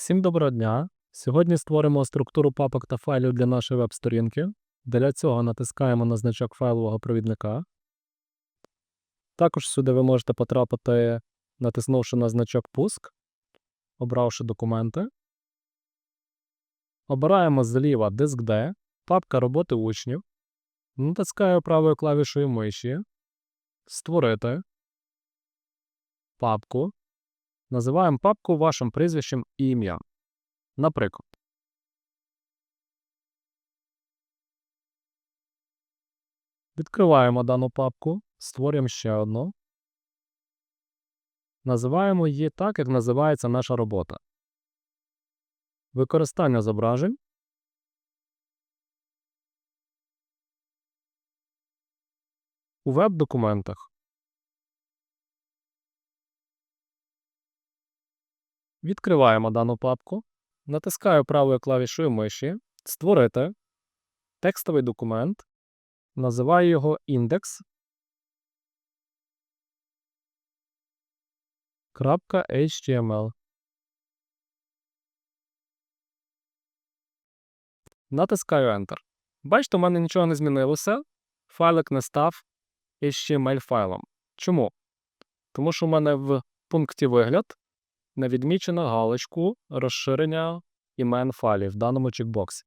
Всім доброго дня! Сьогодні створимо структуру папок та файлів для нашої веб-сторінки. Для цього натискаємо на значок файлового провідника. Також сюди ви можете потрапити, натиснувши на значок Пуск, обравши документи. Обираємо зліва диск D, папка роботи учнів. Натискаю правою клавішою миші. Створити папку. Називаємо папку вашим прізвищем і ім'ям. Наприклад. Відкриваємо дану папку, створюємо ще одну. Називаємо її так, як називається наша робота. Використання зображень. У веб-документах. Відкриваємо дану папку, натискаю правою клавішою миші, створити текстовий документ, називаю його індекс. .html. Натискаю Enter. Бачите, у мене нічого не змінилося. Файлик не став HTML файлом. Чому? Тому що у мене в пункті вигляд не відмічено галочку розширення імен файлів в даному чекбоксі.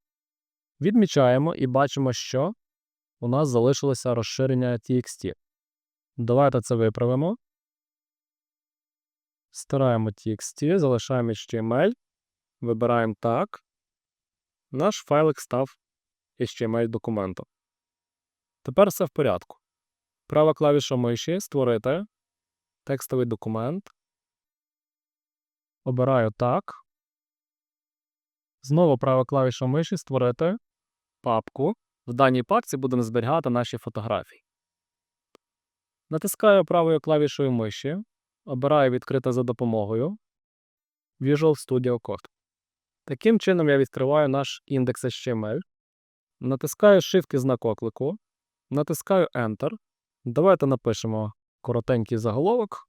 Відмічаємо і бачимо, що у нас залишилося розширення TXT. Давайте це виправимо. Стираємо TXT, залишаємо HTML, вибираємо так. Наш файлик став HTML документом. Тепер все в порядку. Права клавіша миші створити текстовий документ. Обираю так. Знову права клавіша миші створити папку. В даній папці будемо зберігати наші фотографії. Натискаю правою клавішою миші. Обираю відкрити за допомогою Visual Studio Code. Таким чином я відкриваю наш індекс HTML. Натискаю Shift і знак оклику. Натискаю Enter. Давайте напишемо коротенький заголовок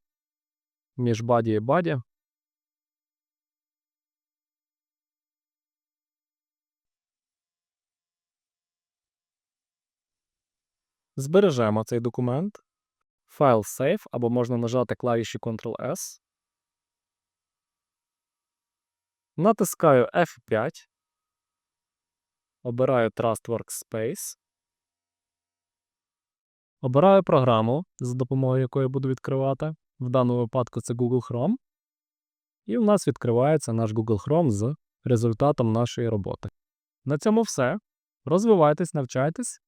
між body і body. Збережемо цей документ. Файл Save або можна нажати клавіші Ctrl-S. Натискаю F5. Обираю Trust Workspace. Обираю програму, за допомогою якої буду відкривати. В даному випадку це Google Chrome. І в нас відкривається наш Google Chrome з результатом нашої роботи. На цьому все. Розвивайтесь, навчайтесь.